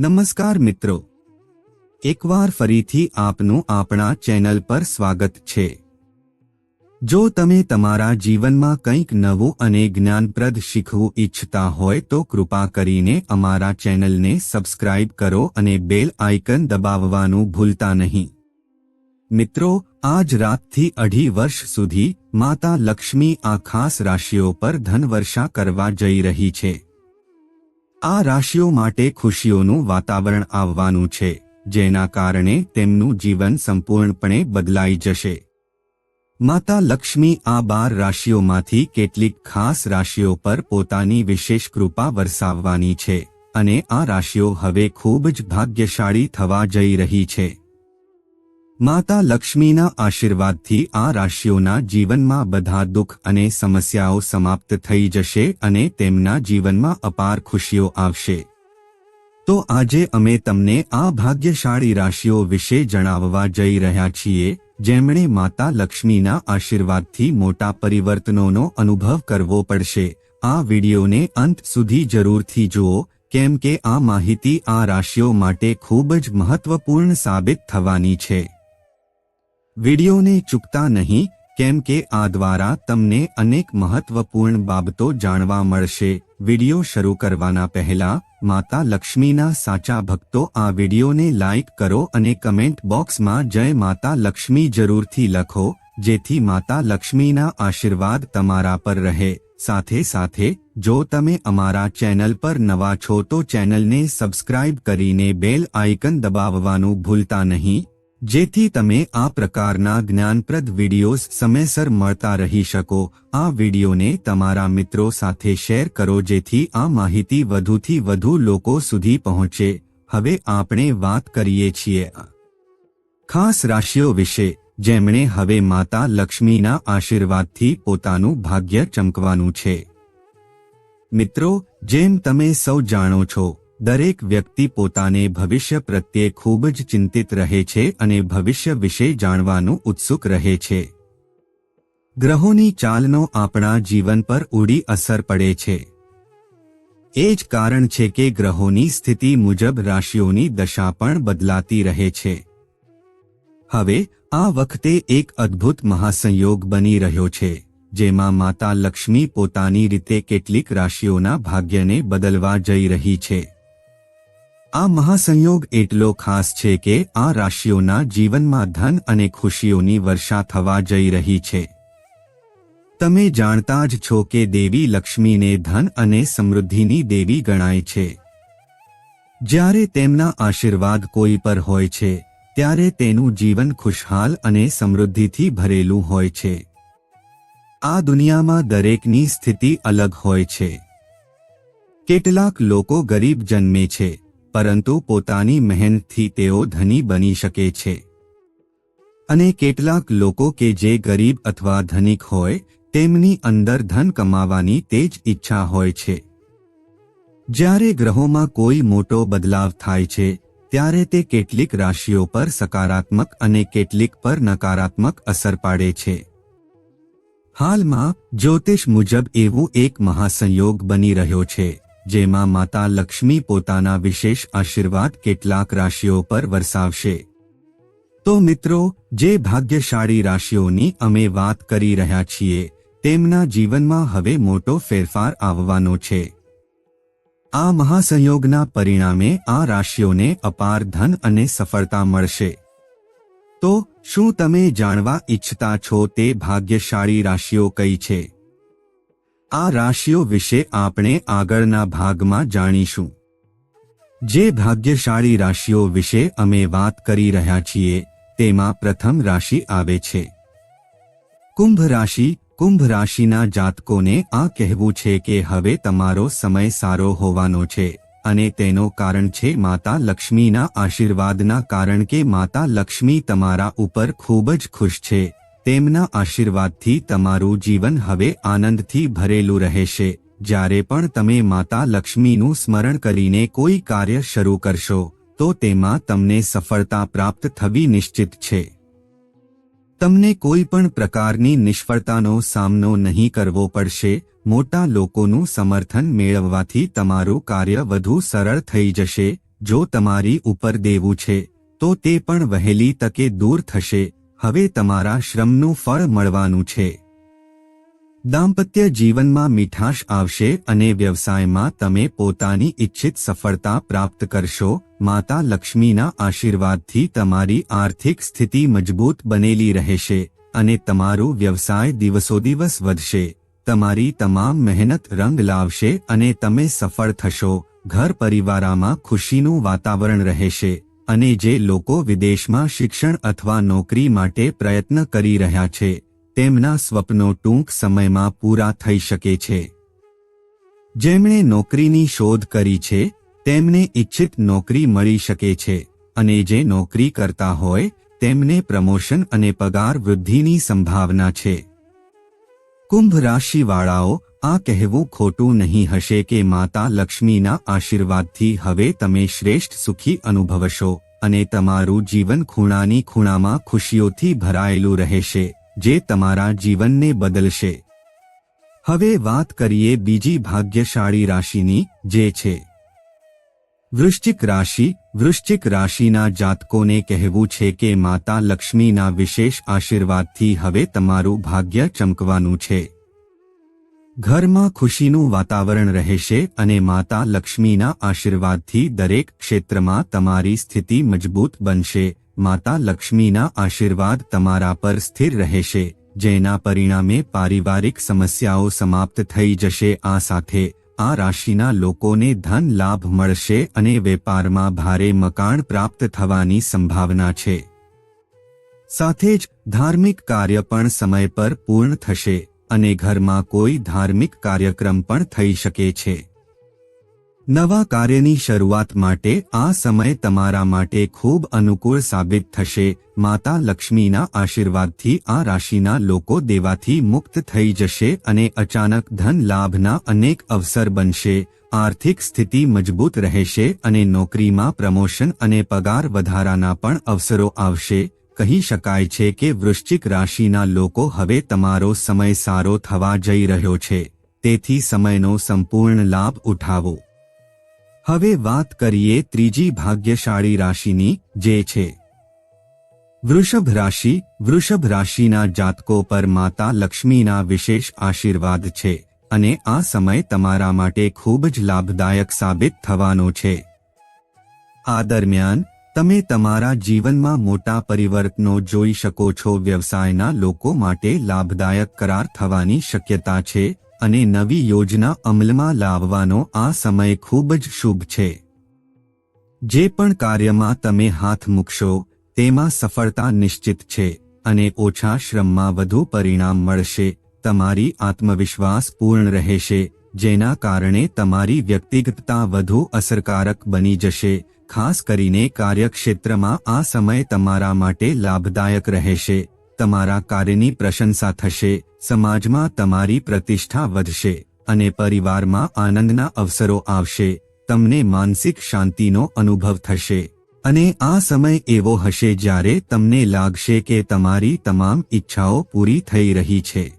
નમસ્કાર મિત્રો. એકવાર ફરીથી આપનું આપણા ચેનલ પર સ્વાગત છે. જો તમે તમારા જીવનમાં કંઈક નવું અને જ્ઞાનપ્રદ શીખવું ઈચ્છતા હોય તો કૃપા કરીને અમારા ચેનલને સબસ્ક્રાઇબ કરો અને બેલ આઇકન દબાવવાનું ભૂલતા નહીં. મિત્રો, આજ રાતથી અઢી વર્ષ સુધી માતા લક્ષ્મી આ ખાસ રાશિઓ પર ધનવર્ષા કરવા જઈ રહી છે. આ રાશિઓ માટે ખુશીઓનું વાતાવરણ આવવાનું છે, જેના કારણે તેમનું જીવન સંપૂર્ણપણે બદલાઈ જશે. માતા લક્ષ્મી આ બાર રાશિઓમાંથી કેટલીક ખાસ રાશિઓ પર પોતાની વિશેષ કૃપા વરસાવવાની છે, અને આ રાશિઓ હવે ખૂબ જ ભાગ્યશાળી થવા જઈ રહી છે. માતા લક્ષ્મીના આશીર્વાદથી આ રાશિઓના જીવનમાં બધા દુઃખ અને સમસ્યાઓ સમાપ્ત થઈ જશે અને તેમના જીવનમાં અપાર ખુશીઓ આવશે. તો આજે અમે તમને આ ભાગ્યશાળી રાશિઓ વિશે જણાવવા જઈ રહ્યા છીએ, જેમણે માતા લક્ષ્મીના આશીર્વાદથી મોટા પરિવર્તનોનો અનુભવ કરવો પડશે. આ વિડિયોને અંત સુધી જરૂરથી જુઓ, કેમ કે આ માહિતી આ રાશિઓ માટે ખૂબ જ મહત્વપૂર્ણ સાબિત થવાની છે. વિડિયોને ચૂકતા નહીં, કેમ કે આ દ્વારા તમને અનેક મહત્વપૂર્ણ બાબતો જાણવા મળશે. વિડિયો શરૂ કરવાના પહેલા, માતા લક્ષ્મીના સાચા ભક્તો આ વિડિયોને લાઇક કરો અને કમેન્ટ બોક્સમાં જય માતા લક્ષ્મી જરૂરથી લખો, જેથી માતા લક્ષ્મીના આશીર્વાદ તમારા પર રહે. સાથે સાથે, જો તમે અમારા ચેનલ પર નવા છો તો ચેનલને સબસ્ક્રાઇબ કરીને બેલ આઇકન દબાવવાનું ભૂલતા નહીં. જેથી તમે આ પ્રકારના જ્ઞાનપ્રદ વિડિયોઝ સમયસર મળતા રહી શકો. આ વિડિયોને તમારા મિત્રો સાથે શેર કરો જેથી આ માહિતી વધુથી વધુ લોકો સુધી પહોંચે. હવે આપણે વાત કરીએ છીએ ખાસ રાશિઓ વિશે, જેમણે હવે માતા લક્ષ્મીના આશીર્વાદથી પોતાનું ભાગ્ય ચમકવાનું છે. મિત્રો, જેમ તમે સૌ જાણો છો દરેક વ્યક્તિ પોતાને ભવિષ્ય પ્રત્યે ખૂબ જ ચિંતિત રહે છે અને ભવિષ્ય વિશે જાણવાનું ઉત્સુક રહે છે. ગ્રહોની ચાલનો આપણા જીવન પર ઊડી અસર પડે છે. એ જ કારણ છે કે ગ્રહોની સ્થિતિ મુજબ રાશિઓની દશા પણ બદલાતી રહે છે. હવે, આ વખતે એક અદ્ભુત મહાસંયોગ બની રહ્યો છે, જેમાં માતા લક્ષ્મી પોતાની રીતે કેટલીક રાશિઓના ભાગ્યને બદલવા જઈ રહી છે. આ મહાસંયોગ એટલો ખાસ છે કે આ રાશિઓના જીવનમાં ધન અને ખુશીઓની વર્ષા થવા જઈ રહી છે. તમે જાણતા જ છો કે દેવી લક્ષ્મીને ધન અને સમૃદ્ધિની દેવી ગણાય છે. જ્યારે તેમના આશીર્વાદ કોઈ પર હોય છે, ત્યારે તેનું જીવન ખુશહાલ અને સમૃદ્ધિથી ભરેલું હોય છે. આ દુનિયામાં દરેકની સ્થિતિ અલગ હોય છે. કેટલાક લોકો ગરીબ જન્મે છે પરંતુ પોતાની મહેનતથી તેઓ ધની બની શકે છે. અને કેટલાક લોકો કે જે ગરીબ અથવા ધનિક હોય, તેમની અંદર ધન કમાવાની તે જ ઈચ્છા હોય છે. જ્યારે ગ્રહોમાં કોઈ મોટો બદલાવ થાય છે, ત્યારે તે કેટલીક રાશિઓ પર સકારાત્મક અને કેટલીક પર નકારાત્મક અસર પાડે છે. હાલમાં, જ્યોતિષ મુજબ એવું એક મહાસંયોગ બની રહ્યો છે. જેમાં માતા લક્ષ્મી પોતાના વિશેષ આશીર્વાદ કેટલાક રાશિઓ પર વરસાવશે. તો મિત્રો, જે ભાગ્યશાળી રાશિઓની અમે વાત કરી રહ્યા છીએ, તેમના જીવનમાં હવે મોટો ફેરફાર આવવાનો છે. આ મહાસંયોગના પરિણામે આ રાશિઓને અપાર ધન અને સફળતા મળશે. તો શું તમે જાણવા ઈચ્છતા છો તે ભાગ્યશાળી રાશિઓ કઈ છે? આ રાશિઓ વિશે આપણે આગળના ભાગમાં જાણીશું. જે ભાગ્યશાળી રાશિઓ વિશે અમે વાત કરી રહ્યા છીએ, તેમાં પ્રથમ રાશિ આવે છે. કુંભ રાશિ, કુંભ રાશિના જાતકોને આ કહેવું છે કે હવે તમારો સમય સારો હોવાનો છે, અને તેનો કારણ છે માતા લક્ષ્મીના આશીર્વાદના કારણ કે માતા લક્ષ્મી તમારા ઉપર ખૂબ જ ખુશ છે તેમના આશીર્વાદથી તમારું જીવન હવે આનંદથી ભરેલું રહેશે. જ્યારે પણ તમે માતા લક્ષ્મીનું સ્મરણ કરીને કોઈ કાર્ય શરૂ કરશો, તો તેમાં તમને સફળતા પ્રાપ્ત થવી નિશ્ચિત છે. તમને કોઈ પણ પ્રકારની નિષ્ફળતાનો સામનો નહીં કરવો પડશે. મોટા લોકોનું સમર્થન મેળવવાથી તમારું કાર્ય વધુ સરળ થઈ જશે. જો તમારી ઉપર દેવું છે, તો તે પણ વહેલી તકે દૂર થશે. હવે તમારા શ્રમનું ફળ મળવાનું છે. દાંપત્ય જીવનમાં મીઠાશ આવશે અને વ્યવસાયમાં તમે પોતાની ઇચ્છિત સફળતા પ્રાપ્ત કરશો. માતા લક્ષ્મીના આશીર્વાદથી તમારી આર્થિક સ્થિતિ મજબૂત બનેલી રહેશે અને તમારો વ્યવસાય દિવસોદિવસ વધશે. તમારી તમામ મહેનત રંગ લાવશે અને તમે સફળ થશો. ઘર પરિવારમાં ખુશીનું વાતાવરણ રહેશે. અને જે લોકો વિદેશમાં શિક્ષણ અથવા નોકરી માટે પ્રયત્ન કરી રહ્યા છે, તેમના સ્વપ્નો ટૂંક સમયમાં પૂરા થઈ શકે છે. જેમણે નોકરીની શોધ કરી છે, તેમને ઇચ્છિત નોકરી મળી શકે છે, અને જે નોકરી કરતા હોય, તેમને પ્રમોશન અને પગાર વૃદ્ધિની સંભાવના છે. કુંભ રાશિવાળાઓ આ કહેવું ખોટું નહીં હશે કે માતા લક્ષ્મીના આશીર્વાદથી હવે તમે શ્રેષ્ઠ સુખી અનુભવશો અને તમારું જીવન ખૂણાની ખૂણામાં ખુશીઓથી ભરાયેલું રહેશે, જે તમારા જીવનને બદલશે. હવે વાત કરીએ બીજી ભાગ્યશાળી રાશિની, જે છે. વૃશ્ચિક રાશિ, વૃશ્ચિક રાશિના જાતકોને કહેવું છે કે માતા લક્ષ્મીના વિશેષ આશીર્વાદથી હવે તમારું ભાગ્ય ચમકવાનું છે. ઘરમાં ખુશીનું વાતાવરણ રહેશે અને માતા લક્ષ્મીના આશીર્વાદથી દરેક ક્ષેત્રમાં તમારી સ્થિતિ મજબૂત બનશે. માતા લક્ષ્મીના આશીર્વાદ તમારા પર સ્થિર રહેશે, જેના પરિણામે પારિવારિક સમસ્યાઓ સમાપ્ત થઈ જશે. આ સાથે આ રાશિના લોકોને ધન લાભ મળશે અને વેપારમાં ભારે મકાન પ્રાપ્ત થવાની સંભાવના છે. સાથે જ ધાર્મિક કાર્ય પણ સમય પર પૂર્ણ થશે. અને ઘરમાં કોઈ ધાર્મિક કાર્યક્રમ પણ થઈ શકે છે. નવા કાર્યની શરૂઆત માટે આ સમય તમારા માટે ખૂબ અનુકૂળ સાબિત થશે. માતા લક્ષ્મીના આશીર્વાદથી આ રાશિના લોકો દેવાથી મુક્ત થઈ જશે અને અચાનક ધન લાભના અનેક અવસર બનશે. આર્થિક સ્થિતિ મજબૂત રહેશે અને નોકરીમાં પ્રમોશન અને પગાર વધારાના પણ અવસરો આવશે. કહી શકાય છે કે વૃશ્ચિક રાશિના લોકો હવે તમારો સમય સારો થવા જઈ રહ્યો છે, તેથી સમયનો સંપૂર્ણ લાભ ઉઠાવો. હવે વાત કરીએ ત્રીજી ભાગ્યશાળી રાશિની, જે છે. વૃષભ રાશિ, વૃષભ રાશિના જાતકો પર માતા લક્ષ્મીના વિશેષ આશીર્વાદ છે, અને આ સમય તમારા માટે ખૂબ જ લાભદાયક સાબિત થવાનો છે. આ દરમિયાન તમે તમારા જીવનમાં મોટા પરિવર્તનો જોઈ શકો છો. વ્યવસાયના લોકો માટે લાભદાયક કરાર થવાની શક્યતા છે અને નવી યોજના અમલમાં લાવવાનો આ સમય ખૂબ જ શુભ છે. જે પણ કાર્યમાં તમે હાથ મૂકશો, તેમાં સફળતા નિશ્ચિત છે અને ઓછા શ્રમમાં વધુ પરિણામ મળશે. તમારી આત્મવિશ્વાસ પૂર્ણ રહેશે, જેના કારણે તમારી વ્યક્તિગતતા વધુ અસરકારક બની જશે. ખાસ કરીને કાર્યક્ષેત્રમાં આ સમય તમારા માટે લાભદાયક રહેશે, તમારા કાર્યની પ્રશંસા થશે, સમાજમાં તમારી પ્રતિષ્ઠા વધશે અને પરિવારમાં આનંદના અવસરો આવશે, તમને માનસિક શાંતિનો અનુભવ થશે. અને આ સમય એવો હશે જ્યારે તમને લાગશે કે તમારી તમામ ઈચ્છાઓ પૂરી થઈ રહી છે.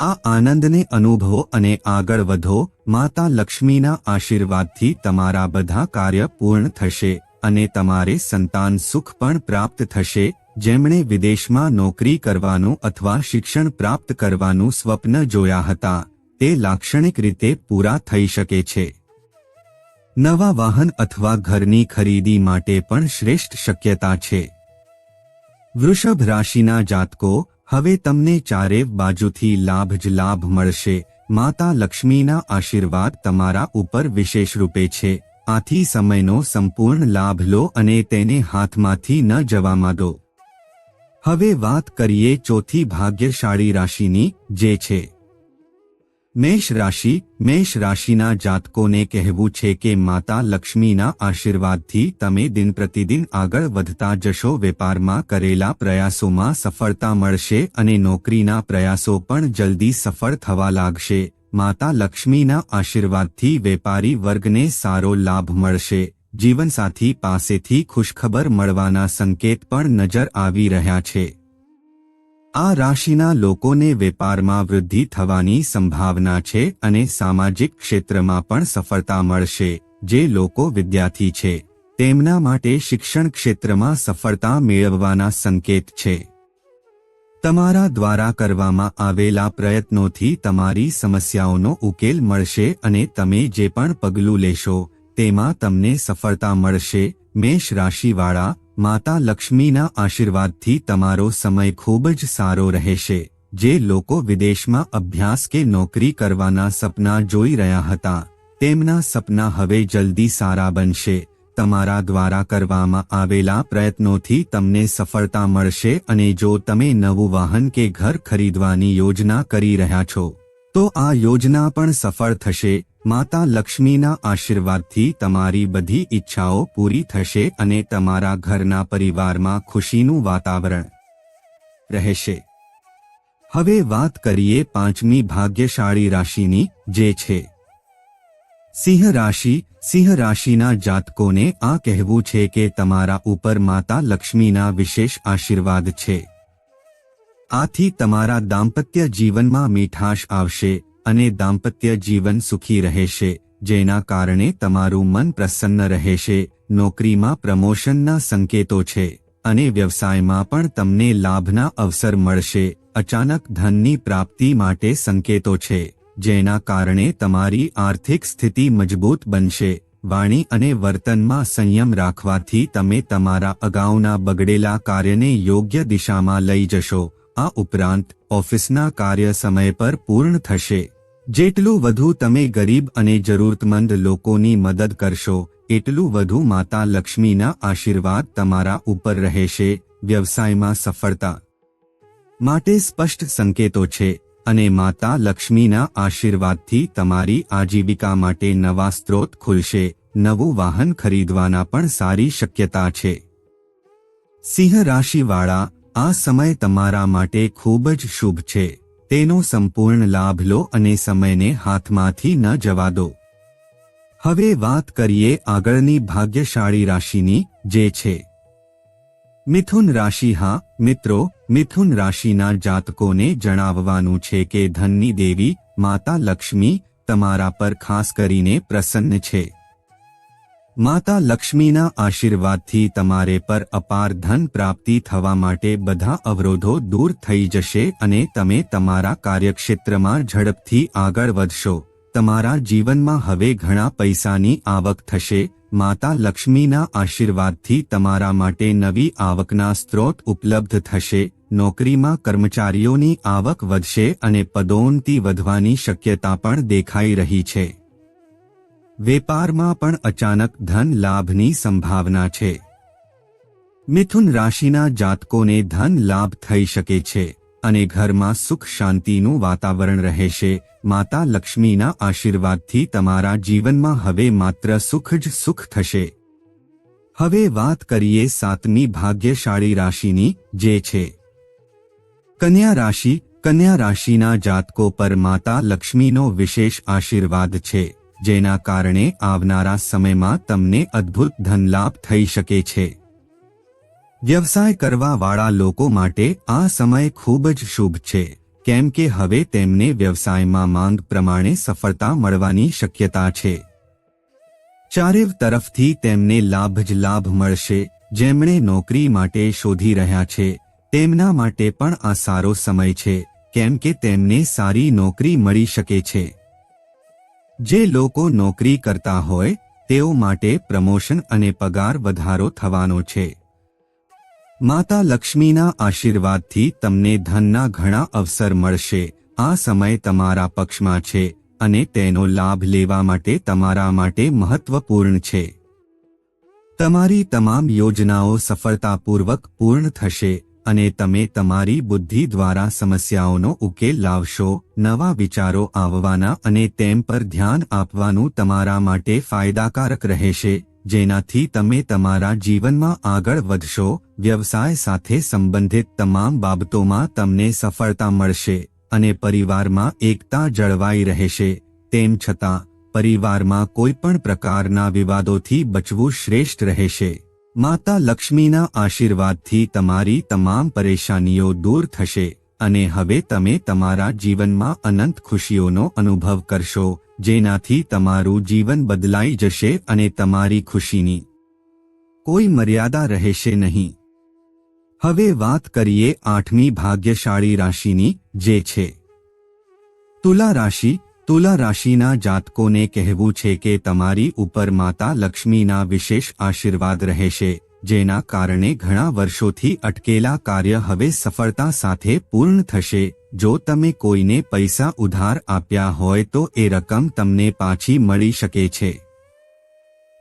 આ આનંદને અનુભવો અને આગળ વધો, માતા લક્ષ્મીના આશીર્વાદથી તમારા બધા કાર્ય પૂર્ણ થશે અને તમારે સંતાન સુખ પણ પ્રાપ્ત થશે. જેમણે વિદેશમાં નોકરી કરવાનું અથવા શિક્ષણ પ્રાપ્ત કરવાનું સ્વપ્ન જોયા હતા, તે લાક્ષણિક રીતે પૂરા થઈ શકે છે. નવા વાહન અથવા ઘરની ખરીદી માટે પણ શ્રેષ્ઠ શક્યતા છે. વૃષભ રાશિના જાતકો હવે તમને ચારે બાજુથી લાભ જ લાભ મળશે. માતા લક્ષ્મીના આશીર્વાદ તમારા ઉપર વિશેષ રૂપે છે. આથી સમયનો સંપૂર્ણ લાભ લો અને તેને હાથમાંથી ન જવામાં દો. હવે વાત કરીએ ચોથી ભાગ્યશાળી રાશિની, જે છે. મેષ રાશિ, મેષ રાશિના જાતકોને કહેવું છે કે માતા લક્ષ્મીના આશીર્વાદથી તમે દિન પ્રતિદિન આગળ વધતા જશો, વેપારમાં કરેલા પ્રયાસોમાં સફળતા મળશે અને નોકરીના પ્રયાસો પણ જલ્દી સફળ થવા લાગશે. માતા લક્ષ્મીના આશીર્વાદથી વેપારી વર્ગને સારો લાભ મળશે. જીવનસાથી પાસેથી ખુશખબર મળવાના સંકેત પણ નજર આવી રહ્યા છે. આ રાશિના લોકોને વેપારમાં વૃદ્ધિ થવાની સંભાવના છે અને સામાજિક ક્ષેત્રમાં પણ સફળતા મળશે, જે લોકો વિદ્યાર્થી છે. તેમના માટે શિક્ષણ ક્ષેત્રમાં સફળતા મેળવવાના સંકેત છે. તમારા દ્વારા કરવામાં આવેલા પ્રયત્નોથી તમારી સમસ્યાઓનો ઉકેલ મળશે અને તમે જે પણ પગલું લેશો, તેમાં તમને સફળતા મળશે. મેષ રાશિવાળા માતા લક્ષ્મીના આશીર્વાદથી તમારો સમય ખૂબ જ સારો રહેશે. જે લોકો વિદેશમાં અભ્યાસ કે નોકરી કરવાના સપના જોઈ રહ્યા હતા, તેમના સપના હવે જલ્દી સારા બનશે. તમારા દ્વારા કરવામાં આવેલા પ્રયત્નોથી તમને સફળતા મળશે અને જો તમે નવું વાહન કે ઘર ખરીદવાની યોજના કરી રહ્યા છો, તો આ યોજના પણ સફળ થશે. માતા લક્ષ્મીના આશીર્વાદથી તમારી બધી ઈચ્છાઓ પૂરી થશે અને તમારા ઘરના પરિવારમાં ખુશીનું વાતાવરણ રહેશે. હવે વાત કરીએ પાંચમી ભાગ્યશાળી રાશિની, જે છે. સિંહ રાશિ, સિંહ રાશિના જાતકોને આ કહેવું છે કે તમારા ઉપર માતા લક્ષ્મીના વિશેષ આશીર્વાદ છે. આથી તમારા દાંપત્ય જીવનમાં મીઠાશ આવશે. અને દાંપત્ય જીવન સુખી રહેશે, જેના કારણે તમારું મન પ્રસન્ન રહેશે, નોકરીમાં પ્રમોશનના સંકેતો છે, અને વ્યવસાયમાં પણ તમને લાભના અવસર મળશે, અચાનક ધનની પ્રાપ્તિ માટે સંકેતો છે, જેના કારણે તમારી આર્થિક સ્થિતિ મજબૂત બનશે, વાણી અને વર્તનમાં સંયમ રાખવાથી તમે તમારા અગાઉના બગડેલા કાર્યને યોગ્ય દિશામાં લઈ જશો આ ઉપરાંત ઓફિસના કાર્ય સમય પર પૂર્ણ થશે. જેટલું વધુ તમે ગરીબ અને જરૂરતમંદ લોકોની મદદ કરશો, એટલું વધુ માતા લક્ષ્મીના આશીર્વાદ તમારા ઉપર રહેશે, વ્યવસાયમાં સફળતા. માટે સ્પષ્ટ સંકેતો છે, અને માતા લક્ષ્મીના આશીર્વાદથી તમારી આજીવિકા માટે નવા સ્ત્રોત ખુલશે, નવું વાહન ખરીદવાના પણ સારી શક્યતા છે. સિંહ રાશિવાળા આ સમય તમારા માટે ખૂબ જ શુભ છે. તેનો સંપૂર્ણ લાભ લો અને સમયને હાથમાંથી ન જવા દો. હવે વાત કરીએ આગળની ભાગ્યશાળી રાશિની, જે છે. મિથુન રાશિ, હા, મિત્રો, મિથુન રાશિના જાતકોને જણાવવાનું છે કે ધનની દેવી, માતા લક્ષ્મી, તમારા પર ખાસ કરીને પ્રસન્ન છે. માતા લક્ષ્મીના આશીર્વાદથી તમારે પર અપાર ધન પ્રાપ્તિ થવા માટે બધા અવરોધો દૂર થઈ જશે અને તમે તમારા કાર્યક્ષેત્રમાં ઝડપથી આગળ વધશો. તમારા જીવનમાં હવે ઘણા પૈસાની આવક થશે. માતા લક્ષ્મીના આશીર્વાદથી તમારા માટે નવી આવકના સ્ત્રોત ઉપલબ્ધ થશે. નોકરીમાં કર્મચારીઓની આવક વધશે અને પદોન્નતિ વધવાની શક્યતા પણ દેખાઈ રહી છે. વેપારમાં પણ અચાનક ધન લાભની સંભાવના છે. મિથુન રાશિના જાતકોને ધન લાભ થઈ શકે છે અને ઘરમાં સુખ શાંતિનું વાતાવરણ રહેશે. માતા લક્ષ્મીના આશીર્વાદથી તમારા જીવનમાં હવે માત્ર સુખ જ સુખ થશે. હવે વાત કરીએ સાતમી ભાગ્યશાળી રાશિની, જે છે. કન્યા રાશિ, કન્યા રાશિના જાતકો પર માતા લક્ષ્મીનો વિશેષ આશીર્વાદ છે. જેના કારણે આવનારા સમયમાં તમને અદ્ભુત ધનલાભ થઈ શકે છે. વ્યવસાય કરવાવાળા લોકો માટે આ સમય ખૂબ જ શુભ છે, કેમ કે હવે તેમને વ્યવસાયમાં માંગ પ્રમાણે સફળતા મળવાની શક્યતા છે. ચારે તરફથી તેમને લાભ જ લાભ મળશે, જેમણે નોકરી માટે શોધી રહ્યા છે, તેમના માટે પણ આ સારો સમય છે, કેમ કે તેમને સારી નોકરી મળી શકે છે. જે લોકો નોકરી કરતા હોય, તેઓ માટે પ્રમોશન અને પગાર વધારો થવાનો છે. માતા લક્ષ્મીના આશીર્વાદથી તમને ધનના ઘણા અવસર મળશે. આ સમય તમારા પક્ષમાં છે અને તેનો લાભ લેવા માટે તમારા માટે મહત્વપૂર્ણ છે. તમારી તમામ યોજનાઓ સફળતાપૂર્વક પૂર્ણ થશે. અને તમે તમારી બુદ્ધિ દ્વારા સમસ્યાઓનો ઉકેલ લાવશો, નવા વિચારો આવવાના અને તેમ પર ધ્યાન આપવાનું તમારા માટે ફાયદાકારક રહેશે, જેનાથી તમે તમારા જીવનમાં આગળ વધશો, વ્યવસાય સાથે સંબંધિત તમામ બાબતોમાં તમને સફળતા મળશે, અને પરિવારમાં એકતા જળવાઈ રહેશે, તેમ છતાં, પરિવારમાં કોઈપણ પ્રકારના વિવાદોથી બચવું શ્રેષ્ઠ રહેશે. માતા લક્ષ્મીના આશીર્વાદથી તમારી તમામ પરેશાનીઓ દૂર થશે અને હવે તમે તમારા જીવનમાં અનંત ખુશીઓનો અનુભવ કરશો, જેનાથી તમારું જીવન બદલાઈ જશે અને તમારી ખુશીની કોઈ મર્યાદા રહેશે નહીં. હવે વાત કરીએ આઠમી ભાગ્યશાળી રાશિની, જે છે. તુલા રાશિ તુલા રાશિના જાતકોને કહેવું છે કે તમારી ઉપર માતા લક્ષ્મીના વિશેષ આશીર્વાદ રહેશે, જેના કારણે ઘણા વર્ષોથી અટકેલા કાર્ય હવે સફળતા સાથે પૂર્ણ થશે. જો તમે કોઈને પૈસા ઉધાર આપ્યા હોય તો એ રકમ તમને પાછી મળી શકે છે.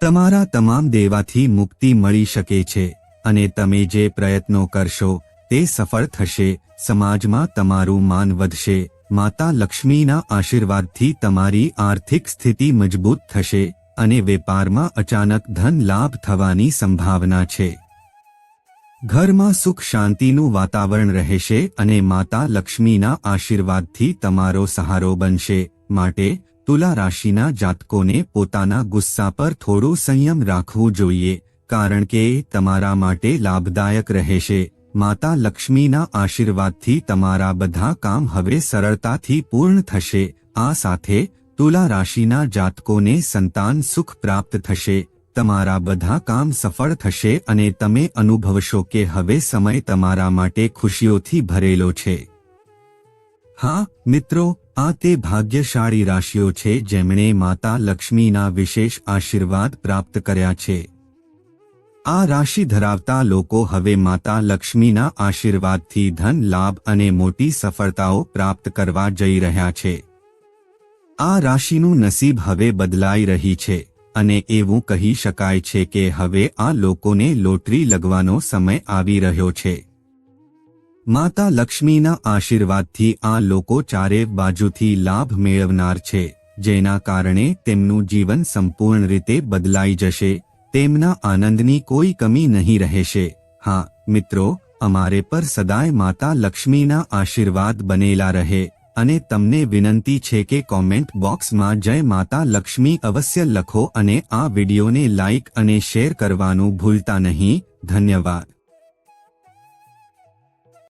તમારા તમામ દેવાથી મુક્તિ મળી શકે છે અને તમે જે પ્રયત્નો કરશો, તે સફળ થશે. સમાજમાં તમારું માન વધશે. માતા લક્ષ્મીના આશીર્વાદથી તમારી આર્થિક સ્થિતિ મજબૂત થશે અને વેપારમાં અચાનક ધન લાભ થવાની સંભાવના છે. ઘરમાં સુખ શાંતિનું વાતાવરણ રહેશે અને માતા લક્ષ્મીના આશીર્વાદથી તમારો સહારો બનશે માટે તુલા રાશિના જાતકોને પોતાના ગુસ્સા પર થોડું સંયમ રાખવું જોઈએ, કારણ કે તમારા માટે લાભદાયક રહેશે માતા લક્ષ્મીના આશીર્વાદથી તમારા બધા કામ હવે સરળતાથી પૂર્ણ થશે. આ સાથે તુલા રાશિના જાતકોને સંતાન સુખ પ્રાપ્ત થશે. તમારા બધા કામ સફળ થશે અને તમે અનુભવશો કે હવે સમય તમારા માટે ખુશીઓથી ભરેલો છે. હા, મિત્રો, આ તે ભાગ્યશાળી રાશિઓ છે જેમણે માતા લક્ષ્મીના વિશેષ આશીર્વાદ પ્રાપ્ત કર્યા છે. આ રાશિ ધરાવતા લોકો હવે માતા લક્ષ્મીના આશીર્વાદથી ધન લાભ અને મોટી સફળતાઓ પ્રાપ્ત કરવા જઈ રહ્યા છે. આ રાશિનું નસીબ હવે બદલાઈ રહી છે અને એવું કહી શકાય છે કે હવે આ લોકોને લોટરી લગવાનો સમય આવી રહ્યો છે. માતા લક્ષ્મીના આશીર્વાદથી આ લોકો ચારે બાજુથી લાભ મેળવનાર છે, જેના કારણે તેમનું જીવન સંપૂર્ણ રીતે બદલાઈ જશે. તેમના આનંદની કોઈ કમી નહીં રહેશે. હા, મિત્રો, અમારે પર સદાય માતા લક્ષ્મીના આશીર્વાદ બનેલા રહે અને તમને વિનંતી છે કે કોમેન્ટ બોક્સમાં જય માતા લક્ષ્મી અવશ્ય લખો અને આ વિડિયોને લાઇક અને શેર કરવાનું ભૂલતા નહીં. ધન્યવાદ.